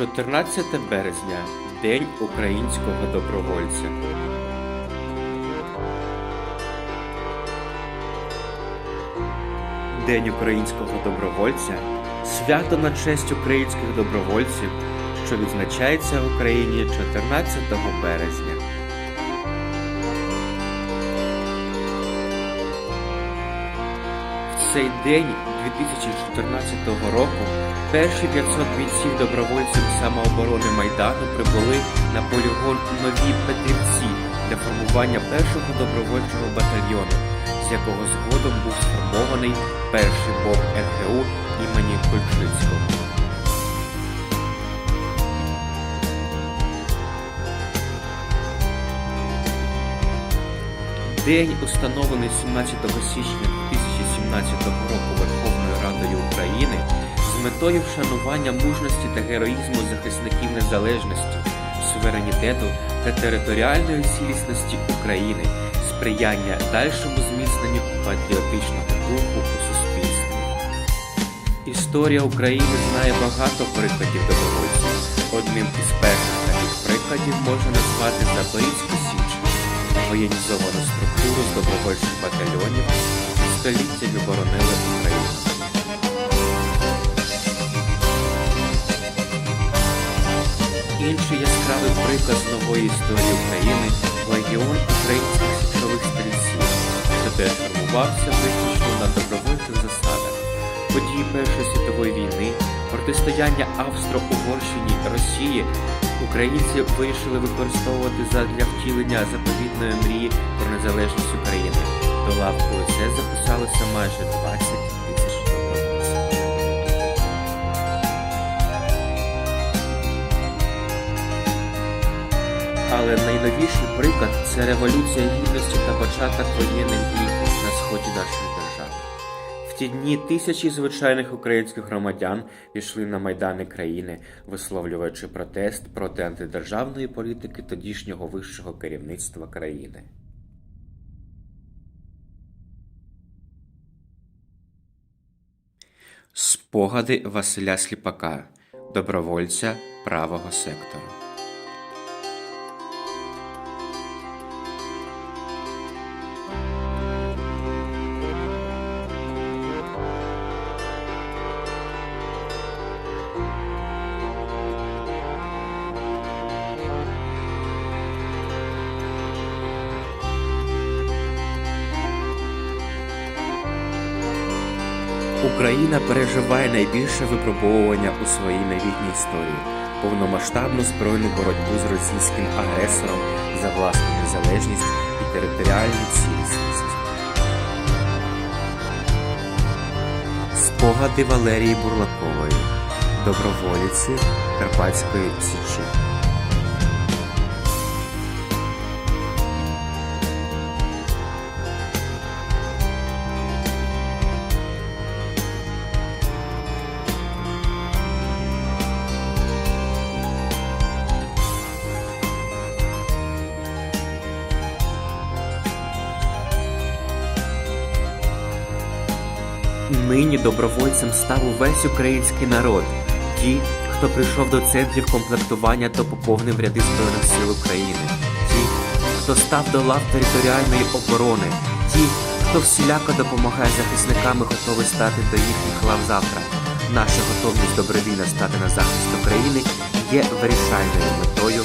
14 березня День українського добровольця. День українського добровольця свято на честь українських добровольців, що відзначається в Україні 14 березня. В цей день 2014 року перші 500 бійців добровольців самооборони Майдану прибули на полігон Нові Петрівці для формування першого добровольчого батальйону, з якого згодом був сформований перший БОП НГУ імені Кульчицького. День, установлений 17 січня 2017 року Верховною України з метою вшанування мужності та героїзму захисників незалежності, суверенітету та територіальної цілісності України, сприяння дальшому зміцненню патріотичного духу у суспільстві. Історія України знає багато прикладів добровольців. Одним із перших таких прикладів можна назвати Запорізьку Січ, воєнізовану структуру з добровольчих батальйонів, століттями боронили Україну. Інший яскравий приклад з нової історії України легіон українських січових стрільців, що теж формувався виключно на добровольчих засадах. Події Першої світової війни, протистояння Австро-Угорщині Росії українці вирішили використовувати задля втілення заповітної мрії про незалежність України. До лав УСС записалося майже 20 Але найновіший приклад це революція гідності та початок воєнних дій на сході нашої держави. В ті дні тисячі звичайних українських громадян пішли на майдани країни, висловлюючи протест проти антидержавної політики тодішнього вищого керівництва країни. Спогади Василя Сліпака, добровольця правого сектору. Україна переживає найбільше випробовування у своїй новітній історії повномасштабну збройну боротьбу з російським агресором за власну незалежність і територіальну цілісність. Спогади Валерії Бурлакової, доброволіці Карпатської Січі. Нині добровольцем став увесь український народ, ті, хто прийшов до центрів комплектування та поповнив ряди Збройних сил України, ті, хто став до лав територіальної оборони, ті, хто всіляко допомагає захисникам і готовий стати до їхніх лав завтра. Наша готовність добровільно стати на захист України є вирішальною метою